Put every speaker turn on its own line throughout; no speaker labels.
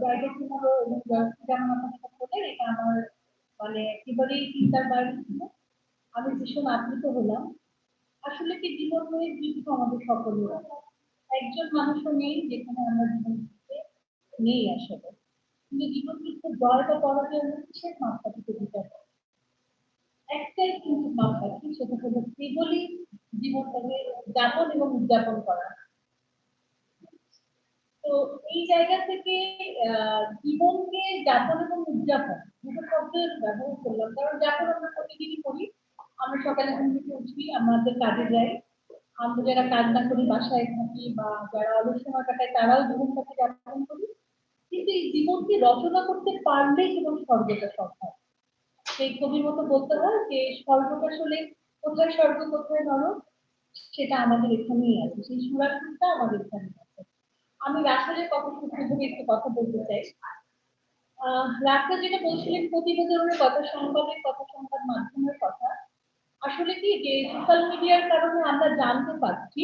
যেমন এটা আমার মানে চিন্তার বাইরে ছিল আমি ভীষণ আপ্লুত হলাম আসলে কি জীবন হয়ে জীবিত আমাদের সকলের একজন মানুষও নেই যেখানে আমরা জীবন নেই আসলে কিন্তু জীবন যুদ্ধে হচ্ছে থেকে বিচার করা। একটাই কিন্তু মাপকাঠি সেটা হলো কেবলই জীবনটাকে যাপন এবং উদযাপন করা তো এই জায়গা থেকে জীবনকে যাপন এবং উদযাপন দুটো শব্দ ব্যবহার করলাম। কারণ যাপন আমরা প্রতিদিনই করি। আমরা সকালে ঘুম থেকে উঠি, আমাদের কাজে যাই। আমরা যারা কাজ না করি, বাসায় থাকি বা যারা অলস সময় কাটায়, তারাও জীবনটাকে যাপন করি। কিন্তু এই জীবনকে রচনা করতে পারলেই কেবল স্বর্গটা সম্ভব। সেই কবির মতো বলতে হয় যে, স্বর্গটা আসলে কোথায় স্বর্গ, কোথায় নরক, সেটা আমাদের এখানেই আছে। সেই সুরাসুরটা আমাদের এখানে আছে। আমি রাসেলের কথা ধরে একটু কথা বলতে চাই। রাসেল যেটা বলছিলেন, প্রতিবেদনের কথা, সংবাদের কথা, সংবাদ মাধ্যমের কথা, আসলে কি যে সোশ্যাল মিডিয়ার কারণে আমরা জানতে পারছি,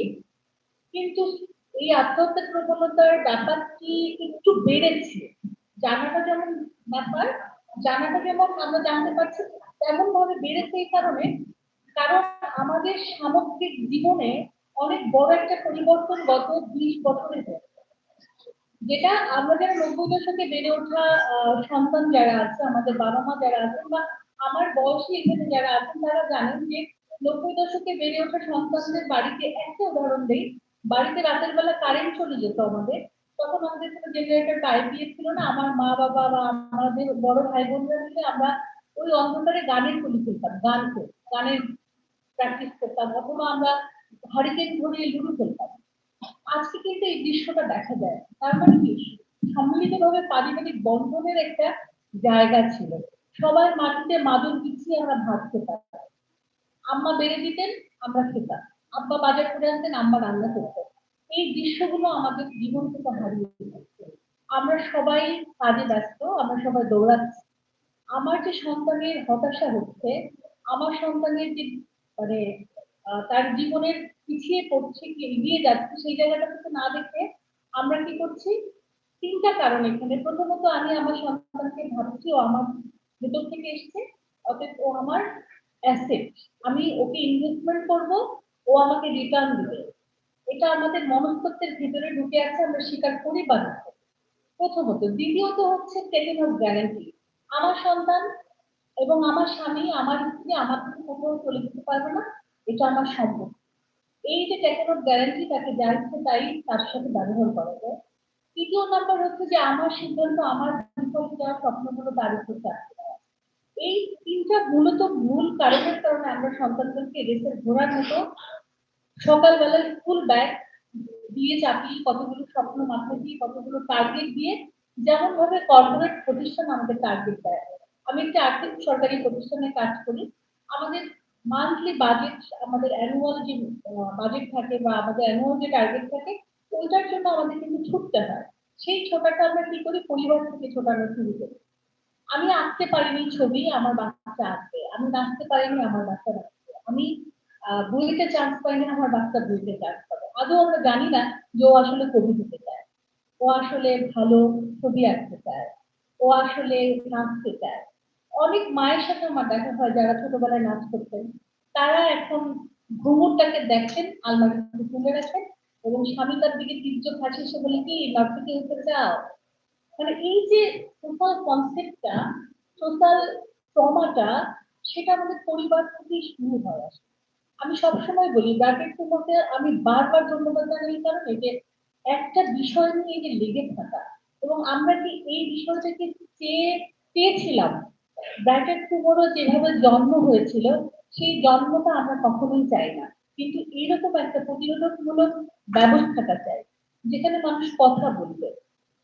কিন্তু এই আত্মহত্যার প্রবণতার ব্যাপারটি একটু বেড়েছে। জানাটা যেমন ব্যাপার জানাটা যেমন আমরা জানতে পারছি তেমন ভাবে বেড়েছে এই কারণে, কারণ আমাদের সামগ্রিক জীবনে অনেক বড় একটা পরিবর্তন গত বিশ বছরে হয়েছে। যেটা আমরা যারা নব্বই দশকে বেড়ে ওঠা সন্তান যারা আছে, আমাদের বাবা মা যারা আছেন বা আমার বয়সী এখানে যারা আছেন, তারা জানেন যে নব্বই দশকে বেড়ে ওঠা সন্তানদের বাড়িতে একটা উদাহরণ দেই। বাড়িতে রাতের বেলা কারেন্ট চলে যেত আমাদের। তখন আমাদের কোনো জেনারেটর আইপিএস ছিল না। আমার মা বাবা বা আমাদের বড় ভাই বোনরা মিলে আমরা ওই অন্ধকারে গানের কলি খেলতাম, গান গানের প্র্যাকটিস করতাম, অথবা আমরা হারিকেন ধরিয়ে লুডো খেলতাম। আজকে কিন্তু এই দৃশ্যটা দেখা যায়। তার মানে কি? সম্মিলিতভাবে পারিবারিক বন্ধনের একটা জায়গা ছিল। সবাই মাটিতে মাদুর বিছিয়ে আমরা ভাত খেতাম। আম্মা বেড়ে দিতেন, আমরা খেতাম। আব্বা বাজার করে আনতেন, আম্মা রান্না করতেন। এই দৃশ্যগুলো আমাদের জীবন থেকে হারিয়ে যাচ্ছে আমরা সবাই কাজে ব্যস্ত, আমরা সবাই দৌড়াচ্ছি। আমার যে সন্তানের হতাশা হচ্ছে, আমার সন্তানের যে মানে তার জীবনের পিছিয়ে পড়ছে, কি এগিয়ে যাচ্ছে, সেই জায়গাটা থেকে না দেখে আমরা কি করছি? তিনটা কারণ এখানে। প্রথমত, আমি আমার সন্তানকে ভাবছি, ও আমার ভেতর থেকে এসছে, অতএব ও আমার অ্যাসেট আমি ওকে ইনভেস্টমেন্ট করব, ও আমাকে রিটার্ন দেবে। এটা আমাদের মনস্তত্ত্বের ভিতরে ঢুকে আছে, আমরা স্বীকার করি বা প্রথমত, দ্বিতীয়ত হচ্ছে অফ গ্যারান্টি আমার সন্তান এবং আমার স্বামী, আমার স্ত্রী আমার থেকে কোথাও চলে যেতে পারবে না, এটা আমার সম্পদ এই যে টেকিং গ্যারান্টি তাকে যা তাই তার সাথে ব্যবহার করা যায়। তৃতীয় নাম্বার হচ্ছে যে আমার সিদ্ধান্ত, আমার বিফলে যাওয়ার স্বপ্নগুলো তার উপর চাপিয়ে এই তিনটা মূলত মূল কারণের কারণে আমরা সন্তানদেরকে রেসের ঘোরার মতো সকালবেলা স্কুল ব্যাগ দিয়ে চাপিয়ে কতগুলো স্বপ্ন মাথায় দিয়ে কতগুলো টার্গেট দিয়ে যেমন ভাবে কর্পোরেট প্রতিষ্ঠান আমাদের টার্গেট দেয়। আমি একটা আর্থিক সরকারি প্রতিষ্ঠানে কাজ করি। আমাদের মান্থলি বাজেট আমাদের অ্যানুয়াল যে বাজেট থাকে বা আমাদের অ্যানুয়াল যে টার্গেট থাকে, ওইটার জন্য আমাদের কিন্তু ছুটতে হয়। সেই ছোটাটা আমরা কি করি? পরিবার থেকে ছোটানো শুরু করি। আমি আঁকতে পারিনি ছবি, আমার বাচ্চা আঁকবে। আমি নাচতে পারিনি, আমার বাচ্চা নাচবে। আমি বইতে চান্স পাইনি, আমার বাচ্চা বইতে চান্স পাবে। আদৌ আমরা জানি না যে ও আসলে কবি হতে চায়। ও আসলে ভালো ছবি আঁকতে চায়। ও আসলে নাচতে চায়। অনেক মায়ের সাথে আমার দেখা হয়, যারা ছোটবেলায় নাচ করতেন। তারা এখন ঘুমুরটাকে দেখেন আলমারিতে তুলে রাখেন এবং স্বামী তার দিকে তীর্য হাসি সে বলে, কি নাচতে হতে চাও? মানে এই যে সোশ্যাল কনসেপ্টটা সোশ্যাল ট্রমাটা সেটা আমাদের পরিবার থেকেই শুরু হয় আসলে। আমি সবসময় বলি, ব্র্যাকেট তোমাকে আমি বারবার ধন্যবাদ জানাই কারণে যে একটা বিষয় নিয়ে যে লেগে থাকা এবং আমরা কি এই বিষয়টাকে চেয়ে পেয়েছিলাম ব্র্যাকেট টুমোরো যেভাবে জন্ম হয়েছিল, সেই জন্মটা আমরা কখনোই চাই না। কিন্তু এইরকম একটা প্রতিরোধকমূলক ব্যবস্থাটা চাই, যেখানে মানুষ কথা বলবে।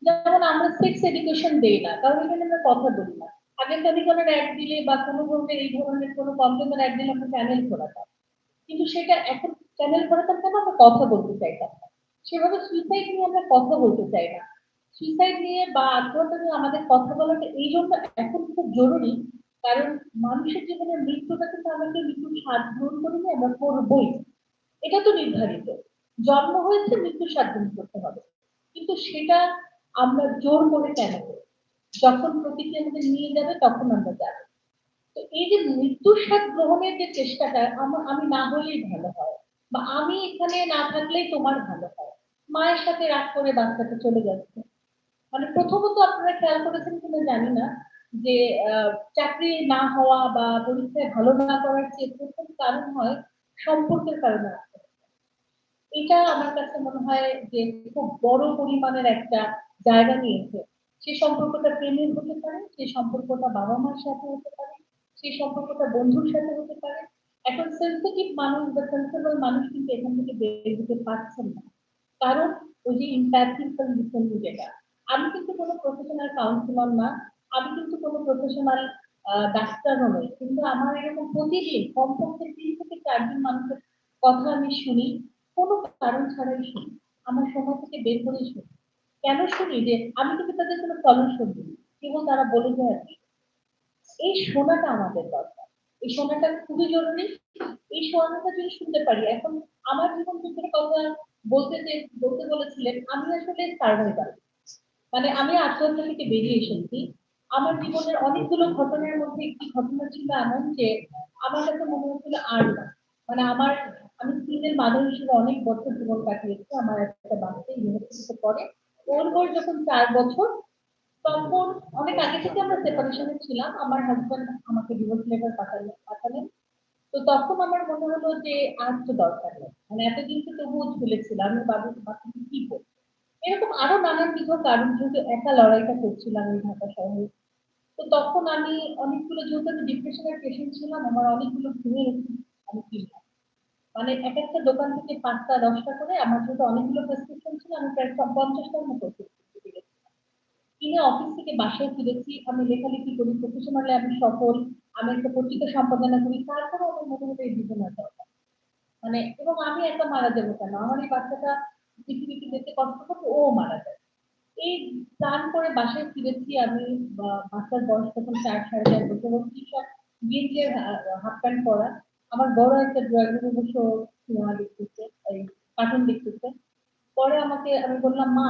যেমন আমরা সেক্স এডুকেশন দেই না, কারণ এখানে আমরা কথা বলি না। আগে টেলিফোনের অ্যাড দিলে বা কোনো ধরনের এই ধরনের কোনো কন্টেন্টের অ্যাড দিলে আমরা চ্যানেল খোলাতাম কিন্তু সেটা এখন চ্যানেল খোলাতাম কেন? আমরা কথা বলতে চাইতাম না। সেভাবে সুইসাইড নিয়ে আমরা কথা বলতে চাই না। সুইসাইড নিয়ে বা আত্মহত্যা নিয়ে আমাদের কথা বলাটা এই জন্য এখন খুব জরুরি, কারণ মানুষের জীবনের মৃত্যুটা কিন্তু আমাদের মৃত্যুর স্বাদ গ্রহণ করিনি আমরা করবই। এটা তো নির্ধারিত। জন্ম হয়েছে স্বাদ গ্রহণ করতে হবে। কিন্তু সেটা আমরা জোর করে কেন? যখন প্রকৃতি আমাদের নিয়ে যাবে, তখন আমরা যাব। তো এই যে মৃত্যুর স্বাদ গ্রহণের যে চেষ্টাটা আমার আমি না হলেই ভালো হয়। বা আমি এখানে না থাকলেই তোমার ভালো হয়। মায়ের সাথে রাগ করে বাচ্চাটা চলে যাচ্ছে। মানে প্রথমত আপনারা খেয়াল করেছেন কিনা জানি না যে চাকরি না হওয়া বা পরীক্ষায় ভালো না করার চেয়ে প্রথম কারণ হয় সম্পর্কের কারণে এটা আমার কাছে মনে হয় যে খুব বড় পরিমাণের একটা জায়গা নিয়েছে। সেই সম্পর্কটা প্রেমের হতে পারে সেই সম্পর্কটা বাবা মার সাথে হতে পারে সেই সম্পর্কটা বন্ধুর সাথে হতে পারে। এখন সেন্সিটিভ মানুষ বা সেন্সিবল মানুষ কিন্তু এখান থেকে বের হতে পারছেন না। কারণ ওই যে ইম্প্যাথিক্যাল লিসেনিং যেটা আমি কিন্তু কোনো প্রফেশনাল কাউন্সিলর না, আমি কিন্তু কোনো প্রফেশনাল ডাক্তারও নই। কিন্তু আমার এরকম প্রতিদিন, কমপক্ষে তিন থেকে চারজন মানুষের কথা আমি শুনি, কোনো কারণ ছাড়াই শুনি। আমার সময় থেকে বের করে শুনি। কেন শুনি? যে আমি কিন্তু তাদের কোনো সলিউশন দিই কেবল তারা বলে যায় আর কি, এই শোনাটা আমাদের দরকার। এই শোনাটা খুবই জরুরি। এই শোনাটা যদি শুনতে পারি। এখন আমার জীবন যুদ্ধের কথা বলতে যে, বলতে বলেছিলেন, আমি আসলে সার্ভাইভাল মানে আমি আত্মহত্যা থেকে বেরিয়ে এসেছি। আমার জীবনের অনেকগুলো ঘটনার মধ্যে একটি ঘটনা ছিল এমন যে, আমার কাছে মনে হচ্ছিল আর না। মানে আমার, আমি স্কুলের মাদার হিসেবে অনেক বছর জীবন কাটিয়েছি, আমার একটা বাচ্চা ইউনিভার্সিটিতে পড়ে। ওর বয়স যখন চার বছর, তখন অনেক আগে থেকে আমরা সেপারেশনে ছিলাম। আমার হাজব্যান্ড আমাকে ডিভোর্স লেটার পাঠালেন পাঠালেন। তো তখন আমার মনে হলো যে আর তো দরকার নেই। মানে এতদিন তো তবুও ঝুলেছিলাম। আমি বাবু বাচ্চাকে কি করব? এরকম আরও নানান বিধ কারণ যেহেতু একা লড়াইটা করছিলাম এই ঢাকা শহরে। তো তখন আমি অনেকগুলো, যেহেতু আমি ডিপ্রেশনের পেশেন্ট ছিলাম, আমার অনেকগুলো ঘুমের আমি কিনলাম মানে এক একটা দোকান থেকে পাঁচটা, দশটা করে আমার যেহেতু অনেকগুলো প্রেসক্রিপশন ছিল, আমি প্রায় সব পঞ্চাশটার মতো কিনে অফিস থেকে বাসায় ফিরেছি, আমি লেখালেখি করি প্রফেশনালি আমি সফল, আমি একটা পত্রিকা সম্পাদনা করি তারপরে আমার হলো এই জীবনের দরকার। মানে এবং আমি একা মারা যাব কেন? আমার এই বাচ্চাটা পৃথিবীকে দেখতে কষ্ট করতে, ও মারা যায়। এই প্ল্যান করে বাসায় ফিরেছি আমি বাচ্চার বয়স তখন চার, সাড়ে চার বছর, এবং টি শার্ট হাফ প্যান্ট পরা, আমার বড় একটা ড্রয়িং বসে সিনেমা দেখতেছে, এই কার্টুন দেখতেছে। পরে আমাকে, আমি বললাম, মা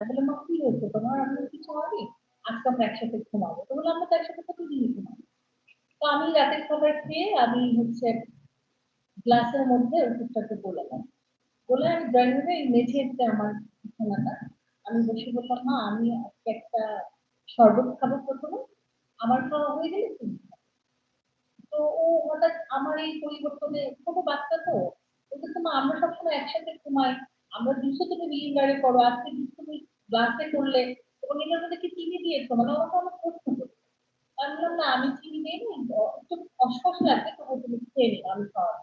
বললাম, মা, কি হয়েছে তোমার? আমি কিছু হয়নি। আজকে আমরা একসাথে ঘুমাবো। তো বললাম, আমরা তো একসাথে প্রতিদিনই ঘুমাবো। তো আমি রাতের খাবার খেয়ে, আমি হচ্ছে গ্লাসের মধ্যে ওষুধটাকে বললাম বলে আমি ড্রয়িং রুমে মেঝেতে আমার বিছানাটা। আমি বসে বললাম, মা, আমি আজকে একটা শরবত খাব প্রথমে। আমার খাওয়া হয়ে গেলে তুমি তো ও হঠাৎ আমার এই পরিবর্তনে, ছোট বাচ্চা তো ওদের তো মা, আমরা সবসময় একসাথে ঘুমাই। আমরা দুশো তুমি বিলিন্ডারে করো। আজকে দুশো তুমি গ্লাসে করলে। এবং এটার মধ্যে কি চিনি দিয়েছ? মানে ওরা তো আমার প্রশ্ন করছে। আমি বললাম, না, আমি চিনি দিই একটু অস্পষ্ট লাগছে তবু তুমি খেয়ে নিও, আমি খাওয়া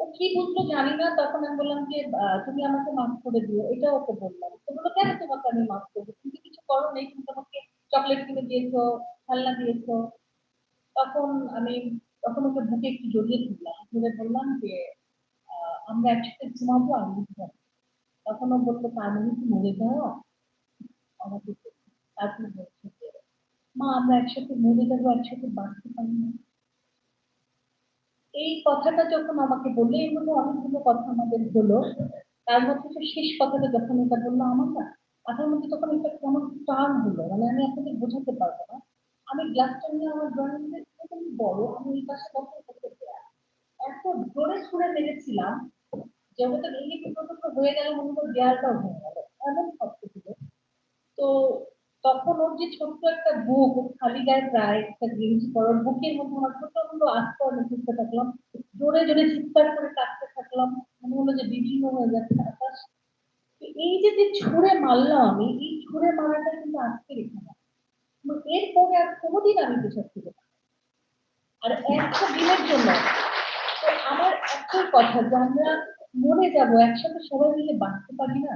ও কি বুঝলো জানি না, তখন আমি বললাম যে তুমি আমাকে মাফ করে দিও এটা ওকে বললাম। তো বলল, কেন তোমাকে আমি মাফ করব? তুমি কিছু করো নেই, তুমি তোমাকে চকলেট কিনে দিয়েছ, খেলনা দিয়েছ। তখন আমি, তখন ওকে বুকে একটু জড়িয়ে ধরলাম, ধরে বললাম যে আমরা একসাথে ঘুমাবো, আমি ঘুমাবো তখন ও বলল, তার মানে কি মরে যাও আমাকে তারপরে বলছে যে, মা, আমরা একসাথে মরে যাব, একসাথে বাঁচতে পারি না। এই কথাটা যখন আমাকে বলল এর মধ্যে অনেকগুলো কথা আমাদের হলো। তার মধ্যে যে শেষ কথাটা যখন এটা বলল আমার না মাথার মধ্যে তখন একটা কেমন টান হলো মানে আমি আপনাদের বোঝাতে পারব না। আমি গ্লাসটা নিয়ে আমার ড্রয়িং রুমে বড়, আমি এই পাশে বসে করতে এত জোরে ছুড়ে মেরেছিলাম যে ওটা ভেঙে টুকরো হয়ে গেল, মনে হয় দেয়ালটাও ভেঙে গেল, এমন শব্দ ছিল। তো তখন ওর যে ছোট্ট একটা বুক খালি গায়ে প্রায় একটা গেঞ্জি পরার বুকের মধ্যে আমার প্রচণ্ড আমি খুঁজতে থাকলাম জোরে জোরে চিৎকার করে কাঁদতে থাকলাম মনে হলো যে বিভিন্ন হয়ে যাচ্ছে আকাশ। এই যে যে ছুঁড়ে মারলাম আমি, এই ছুঁড়ে মারাটা কিন্তু আজকে রেখে না এরপরে আর কোনোদিন আমি পেছন থেকে আর একটা দিনের জন্য আমার একটাই কথা যে আমরা মরে যাব, একসাথে সবাই মিলে বাঁচতে পারি না।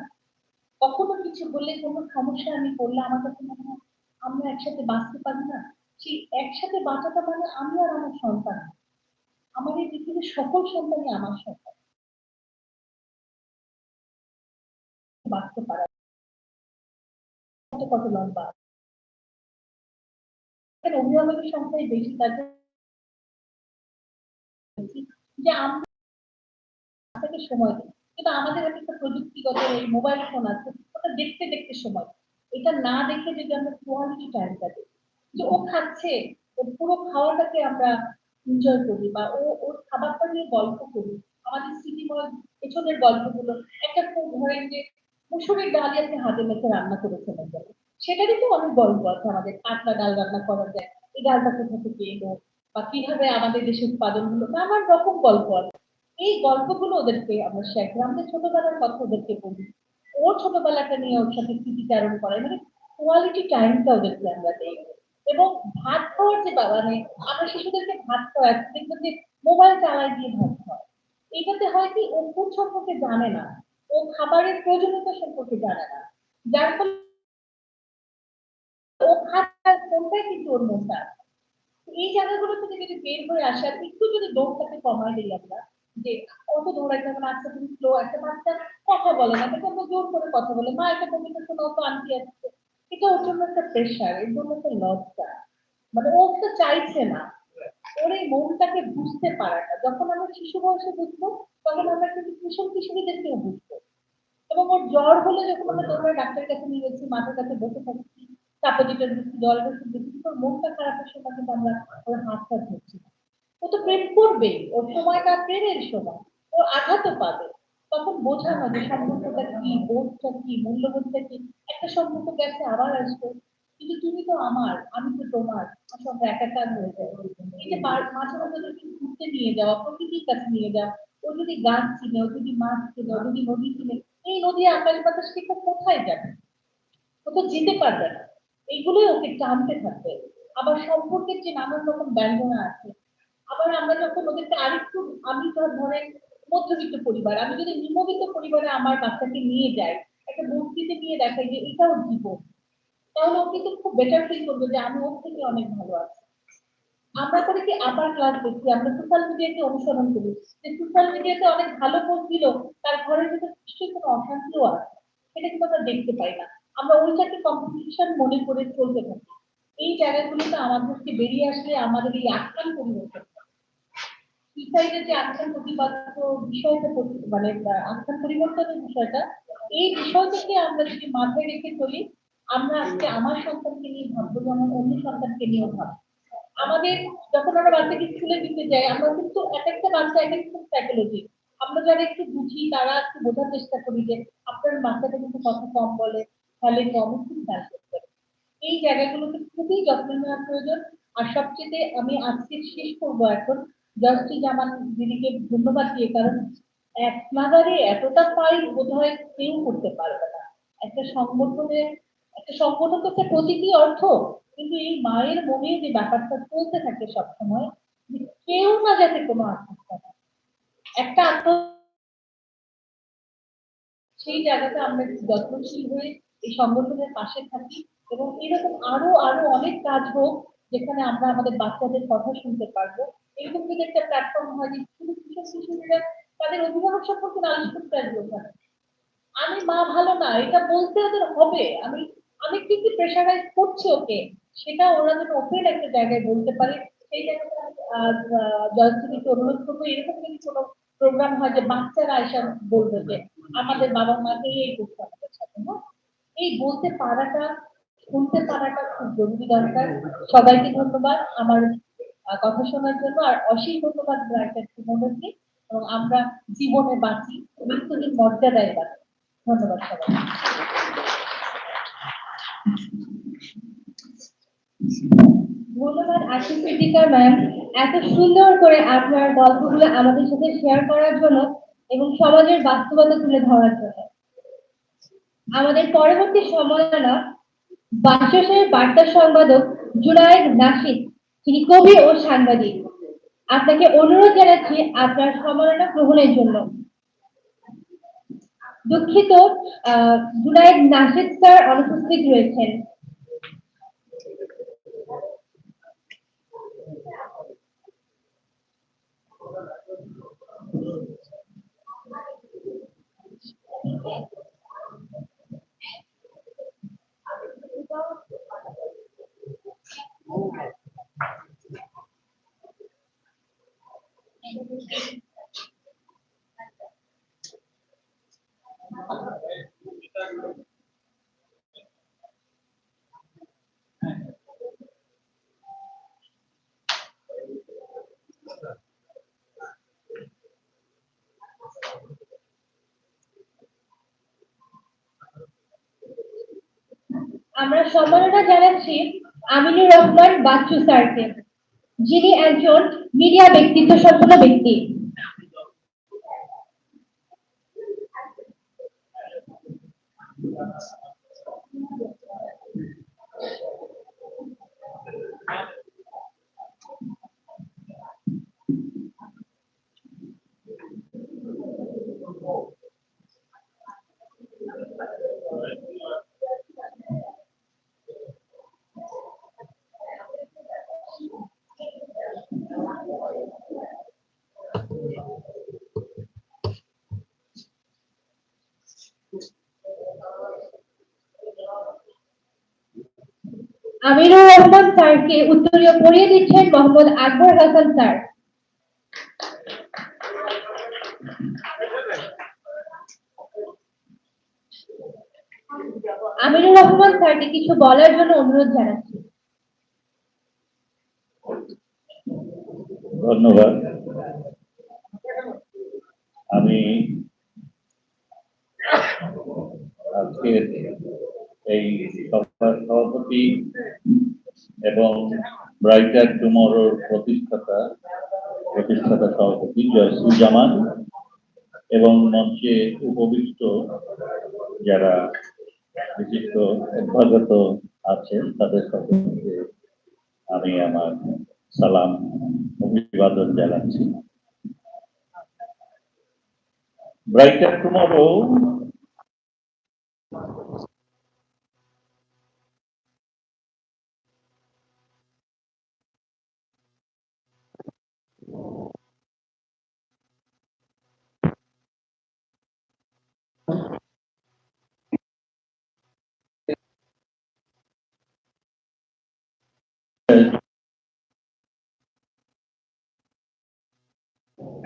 কখনো কিছু বললে কোনো সমস্যা আমি করলে আমার কাছে মনে হয় আমরা একসাথে বাঁচতে পারি না। সেই একসাথে বাঁচাটা মানে আমি আর আমার সন্তান আমার এই পৃথিবীর সকল সন্তানই আমার সন্তান। বাঁচতে পারা। কত লম্বা। অভিভাবকের সংখ্যাই বেশি বলছি যে আমরা সময় দিই। কিন্তু আমাদের হাতে একটা প্রযুক্তিগত এই মোবাইল ফোন আছে, ওটা দেখতে দেখতে সময়। এটা না দেখে যদি আমরা কোয়ালিটি টাইমটা দিই যে ও খাচ্ছে, ওর পুরো খাওয়াটাকে আমরা এনজয় করি বা ও, ওর খাবারটা নিয়ে গল্প করি। আমাদের স্মৃতিময় পেছনের গল্পগুলো, একটা খুব ধরেন যে মুসুরির ডালি আপনি হাতে মেখে রান্না করেছেন একবার। সেটারই তো অনেক গল্প আছে আমাদের পাতলা ডাল রান্না করা যায়, এই ডালটা কোথা থেকে এলো বা কীভাবে আমাদের দেশে উৎপাদন হলো নানান রকম গল্প আছে। এই গল্পগুলো ওদেরকে, আমরা করি আমাদের ছোটবেলার কথা ওদেরকে বলি। ওর ছোটবেলাটা নিয়ে ওর সাথে স্মৃতিচারণ করে মানে কোয়ালিটি টাইমটা ওদেরকে আমরা দেই। এবং ভাত খাওয়ার যে বাবা মানে আমরা শিশুদেরকে ভাত খাওয়াই, দেখবেন যে মোবাইল চালায় দিয়ে ভাত খাওয়ায়। এইটাতে হয় কি, ও ফুড সম্পর্কে জানে না, ও খাবারের প্রয়োজনীয়তা সম্পর্কে জানে না। যার ফলে ও খাবার কোনটাই কিন্তু ওর মনটা এই জায়গাগুলো থেকে যদি বের হয়ে আসার, একটু যদি দৌড়টাকে কমায় দিই আমরা যে অত দৌড়াইতে হবে না আচ্ছা তুমি স্লো একটা বাচ্চা কথা বলে না কিন্তু আমরা জোর করে কথা বলে, মা, একটা কবিতা শোনাও তো, আনটি আসছে। এটা ওর জন্য একটা প্রেশার এর জন্য একটা লজ্জা। মানে ও তো চাইছে না। ওর এই মনটাকে বুঝতে পারাটা। যখন আমরা শিশু বয়সে বুঝব, তখন আমরা কিন্তু কিশোর কিশোরীদেরকেও বুঝব। এবং ওর জ্বর হলে যখন আমরা দৌড়ে ডাক্তারের কাছে নিয়ে যাচ্ছি, মাথার কাছে বসে থাকছি, তারপর যেটা দিচ্ছি জলের ওষুধ দিচ্ছি ওর মনটা খারাপের সময় কিন্তু আমরা ওর হাতটা ধরছি না। ও তো প্রেম করবেই, ওর সময়টা প্রেমের সময় ও আঘাতও পাবে। তখন বোঝানো যে সম্পর্কটা কি, বোধটা কি, মূল্যবোধটা কি, একটা সম্পর্ক গেছে, আবার আসবে। কিন্তু তুমি তো আমার, আমি তো তোমার, আমার একাকার হয়ে যায় এই যে মাঝে মাঝে ওদেরকে ঘুরতে নিয়ে যাওয়া প্রকৃতির কাছে নিয়ে যাওয়া ও যদি গাছ চিনে, ও যদি মাছ চিনে, ও যদি নদী চিনে, এই নদী আকাশ বাতাস থেকে কোথায় যাবে ও তো যেতে পারবে না। এইগুলোই ওকে টানতে থাকবে। আবার সম্পর্কের যে নানান রকম ব্যঞ্জনা আছে আবার আমরা যখন ওদেরকে আরেকটু, আমি ধর ধরেন মধ্যবিত্ত পরিবার, আমি যদি নিম্নবিত্ত পরিবারে আমার বাচ্চাকে নিয়ে যাই, একটা বস্তিতে নিয়ে দেখাই যে এটাও জীবন, তাহলে ও কিন্তু খুব বেটার ফিল করবে যে আমি ওর থেকে অনেক ভালো আছি। আমরা করে কি আবার ক্লাস দেখি? আমরা সোশ্যাল মিডিয়াকে অনুসরণ করি। যে সোশ্যাল মিডিয়াতে অনেক ভালো পোস্ট দিল, তার ঘরের ভিতরে নিশ্চয়ই কোনো অশান্তিও আছে। সেটা কিন্তু আমরা দেখতে পাই না। আমরা ওইটাকে কম্পিটিশন মনে করে চলতে থাকি। এই জায়গাগুলোতে আমাদেরকে বেরিয়ে আসলে আমাদের এই আখ্যান পরিবর্তন সুইসাইডের যে আখ্যান প্রতিপাদ্য বিষয়টা মানে আখ্যান পরিবর্তনের বিষয়টা, এই বিষয়টাকে আমরা যদি মাথায় রেখে চলি, আমরা আজকে আমার সন্তানকে নিয়ে ভাববো যেমন অন্য সন্তানকে নিয়েও ভাববো। আমাদের যখন আমরা বাচ্চাকে স্কুলে দিতে যাই, আমরা কিন্তু এক একটা বাচ্চা এক একটা সাইকোলজি আমরা যারা একটু বুঝি, তারা একটু বোঝার চেষ্টা করি যে, আপনার বাচ্চাটা কিন্তু কথা কম বলে, তাহলে কম একটু খেয়াল করতে। এই জায়গাগুলোতে খুবই যত্ন নেওয়া প্রয়োজন। আর সবচেয়ে আমি আজকে শেষ করব এখন। জাস্টি জামান দিদিকে ধন্যবাদ দিয়ে, কারণ এক নাগারে এতটা ফাইল বোধ হয় কেউ করতে পারবে না। একটা সংগঠনের, একটা সংগঠন তো একটা প্রতীকী অর্থ, কিন্তু এই মায়ের মনে যে ব্যাপারটা চলতে থাকে সবসময়, যে কেউ না যাতে কোনো আত্মহত্যা না একটা আত্ম সেই জায়গাতে আমরা যত্নশীল হয়ে এই সংগঠনের পাশে থাকি এবং এরকম আরও আরও অনেক কাজ হোক, যেখানে আমরা আমাদের বাচ্চাদের কথা শুনতে পারব। এরকম যদি একটা প্ল্যাটফর্ম হয় যে শুধু কিশোর শিশুরা তাদের অভিভাবক সম্পর্কে আমি মা ভালো না, এটা বলতে ওদের হবে। আমি আমি কি কি প্রেশারাইজ করছি ওকে, সেটা ওরা যেন ওপেন একটা জায়গায় বলতে পারে। সেই জায়গাটা অনুরোধ করব, এরকম যদি প্রোগ্রাম হয় যে বাচ্চারা এসে বলবে যে আমাদের বাবা মাকে এই করতে আমাদের সাথে না এই বলতে পারাটা, শুনতে পারাটা খুব জরুরি দরকার। সবাইকে ধন্যবাদ। আমার কথা শোনার জন্য আর অশেষ ধন্যবাদ ব্রাইটার এবং আমরা জীবনে বাঁচি মৃত্যুহীন মর্যাদায় বাঁচি। ধন্যবাদ সবাই
ধন্যবাদ ম্যাম, এত সুন্দর করে আপনার গল্পগুলো আমাদের সাথে শেয়ার করার জন্য এবং সমাজের বাস্তবতা তুলে ধরার জন্য। আমাদের পরবর্তী বাংলাদেশের বার্তা সম্পাদক জুনায়েদ নাসিদ তিনি কবি ও সাংবাদিক আপনাকে অনুরোধ জানাচ্ছি আপনার সম্মাননা গ্রহণের জন্য দুঃখিত জুনায়েদ নাসিদ স্যার অনুপস্থিত রয়েছেন Okay. আমরা সম্মাননা জানাচ্ছি আমিনুর রহমান বাচ্চু স্যারকে যিনি একজন মিডিয়া ব্যক্তিত্ব সম্পূর্ণ ব্যক্তি। আমিনুর রহমান স্যারকে উত্তরীয় পড়িয়ে দিচ্ছেন মোহাম্মদ আকবর হাসান স্যার। আমিনুর রহমান স্যারকে কিছু বলার জন্য অনুরোধ জানাচ্ছি।
ধন্যবাদ। আমি আজকের এই সভাপতি এবং ব্রাইটার টুমোরোর প্রতিষ্ঠাতা প্রতিষ্ঠাতা সভাপতি জয়সুজ্জামান এবং মঞ্চে উপবিষ্ট যারা বিশিষ্ট অভ্যাগত আছেন, তাদের সকলকে আমি আমার সালাম, অভিবাদন জানাচ্ছি। ব্রাইটার টুমরো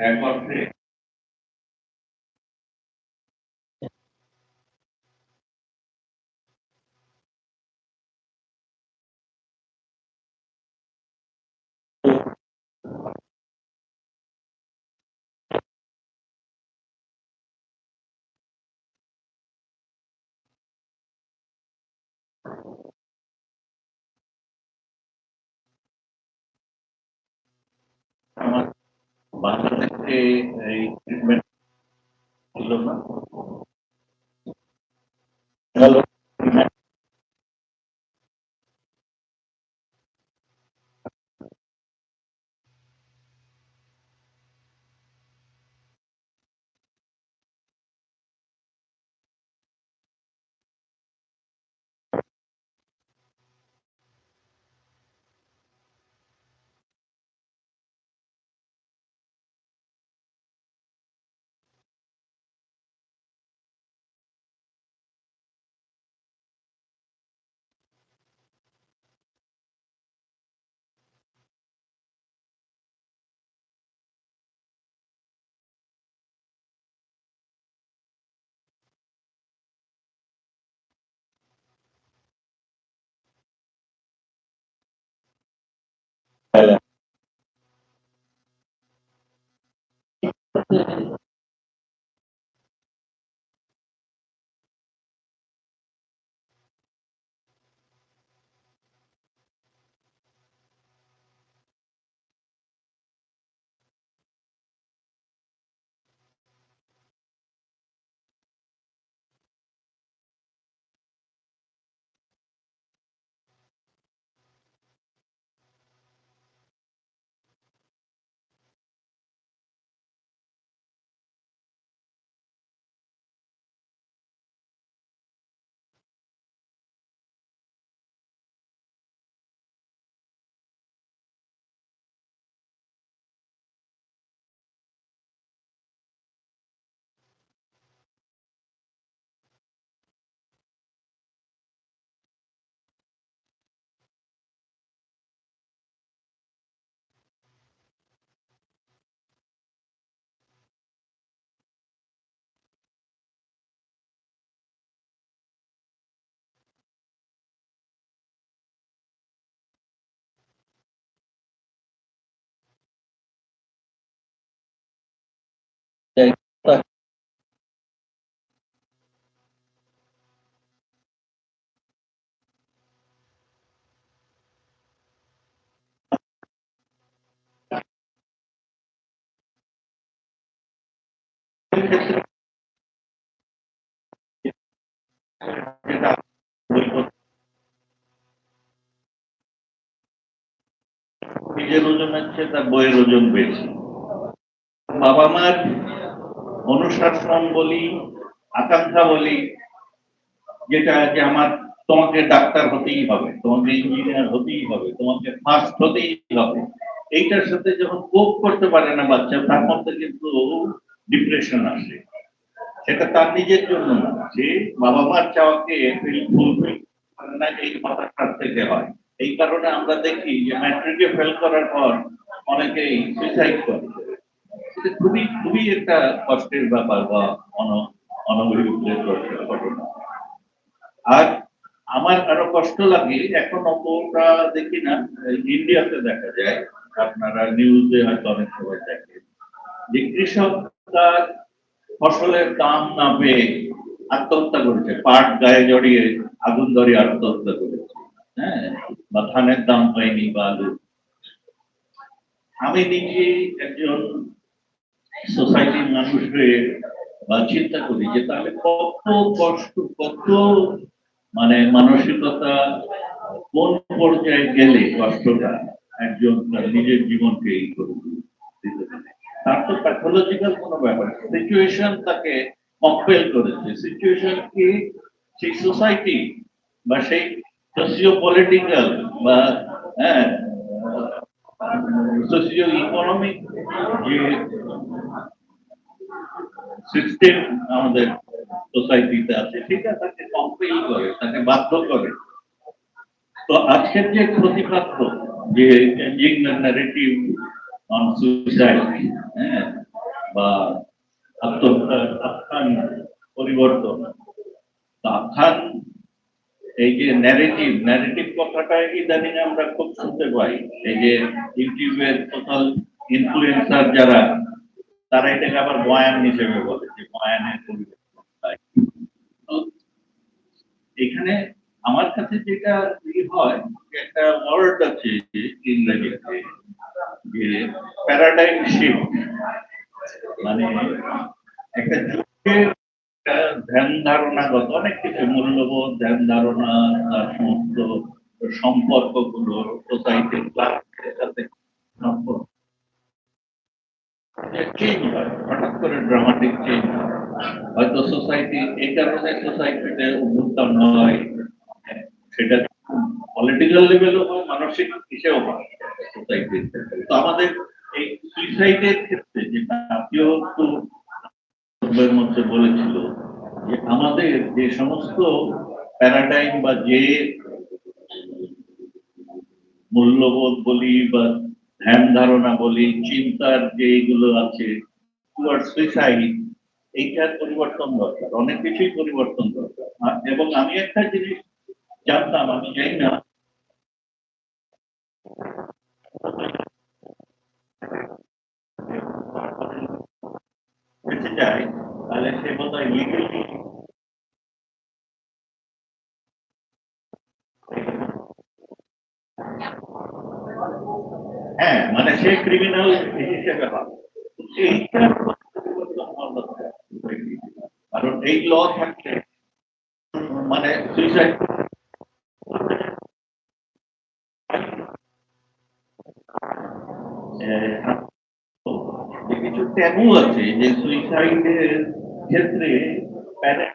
একমাত্রে আমার বাংলাদেশে এই ট্রিটমেন্ট ছিল island যেটা নিজের ওজন আছে, তার বইয়ের ওজন বেশি। বাবা মার অনুশাসন বলি, আকাঙ্ক্ষা বলি, যেটা যে আমার তোমাকে ডাক্তার হতেই হবে, তোমাকে ইঞ্জিনিয়ার হতেই হবে, তোমাকে ফার্স্ট হতেই হবে। এইটার সাথে যখন কোপ করতে পারে না বাচ্চা, তার মধ্যে কিন্তু ডিপ্রেশন আসে। সেটা তার নিজের জন্য সে বাবা মার চাওয়াকে এই মাথাটার থেকে হয়। এই কারণে আমরা দেখি যে ম্যাট্রিকে ফেল করার পর অনেকেই সুইসাইড করে। খুবই খুবই একটা কষ্টের ব্যাপার বা অন অনভিপ্রেত ঘটনা। আর আমার আরও কষ্ট লাগে, এখন অতটা দেখি না। ইন্ডিয়াতে দেখা যায়, আপনারা নিউজে হয়তো অনেক সময় দেখেন যে কৃষক তার ফসলের দাম না পেয়ে আত্মহত্যা করেছে। পাট গায়ে জড়িয়ে আগুন ধরিয়ে আত্মহত্যা করেছে। হ্যাঁ? বা ধানের দাম পাইনি বা আলু। আমি নিজে একজন সোসাইটির মানুষ হয়ে বা চিন্তা করি যে তাহলে কত কষ্ট, কত মানে মানসিকতা, কোন পর্যায়ে গেলে কষ্টটা একজন তার নিজের জীবনকে এই করে দিতে পারে? তার তো প্যাথোলজিক্যাল কোনো ব্যাপার সিচুয়েশন তাকে কম্পেল করেছে। সিচুয়েশন কি? সেই সোসাইটি বা সেই সোশিও পলিটিক্যাল বা হ্যাঁ সোশিও ইকোনমিক যে সিস্টেম আমাদের সোসাইটিতে আছে, সেটা তাকে কম্পেল করে, তাকে বাধ্য করে। তো আজকের যে প্রতিপাদ্য যে চেঞ্জিং ন্যারেটিভ অন সুইসাইড হ্যাঁ বা আত্মহত্যার আখ্যান পরিবর্তন আখ্যান, এই যে ন্যারেটিভ ন্যারেটিভ কথাটা ইদানিং আমরা খুব শুনতে পাই। এই যে ইউটিউবের টোটাল ইনফ্লুয়েন্সার যারা, তারা এটাকে আবার বয়ান হিসেবে বলে, যে বয়ানের পরিবর্তন এখানে আমার কাছে যেটা হয় একটা ওয়ার্ড আছে ইংরেজিতে প্যারাডাইম শিফট মানে একটা যুগের ধ্যান ধারণাগত অনেক কিছু মূল্যবোধ, ধ্যান ধারণা, তার সমস্ত সম্পর্কগুলো সোসাইটির ক্লাসের সাথে চেঞ্জ হয়, হঠাৎ করে ড্রামাটিক চেঞ্জ হয়। হয়তো সোসাইটি এই কারণে সোসাইটিতে উত্থান হয়, সেটা পলিটিক্যাল লেভেলও হয়, মানসিক হিসেবেও হয়। সোসাইটির তো আমাদের এই সুইসাইডের ক্ষেত্রে যে জাতীয় তো মধ্যে বলেছিল যে আমাদের যে সমস্ত প্যারাডাইম বা যে মূল্যবোধ বলি বা ধ্যান ধারণা বলি, চিন্তার যে এইগুলো আছে সুইসাইড এইটার পরিবর্তন দরকার। অনেক কিছুই পরিবর্তন দরকার। এবং আমি একটা জিনিস জানতাম আমি জানি না বেঁচে যায় তাহলে সে বোধ হয় লিগেলি হ্যাঁ মানে সে ক্রিমিনাল হিসেবে হয় এইটা পরিবর্তন হওয়া দরকার। কারণ এই ল থাকলে মানে সুইসাইড কিছু ট্যাবু আছে যে সুইসাইডের ক্ষেত্রে parent-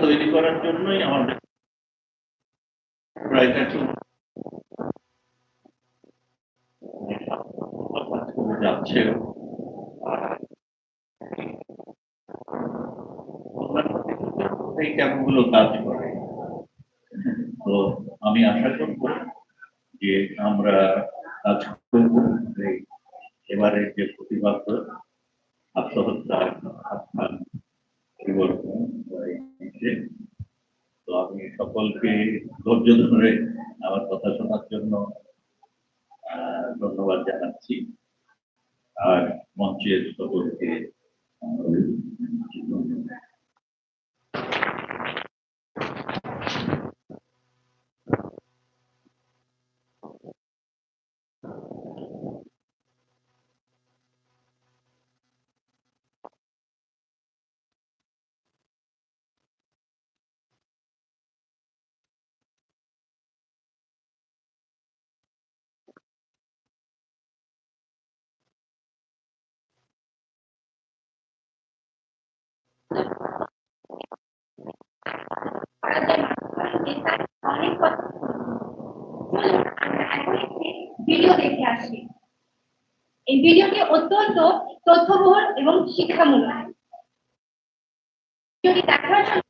তৈরি করার জন্যই আমাদের যাচ্ছে। এই ক্যাম্পগুলো কাজ করে। তো আমি আশা করব যে আমরা
ভিডিও দেখে আসি এই ভিডিওটি অত্যন্ত এবং শিক্ষামূলক। যদি দেখার জন্য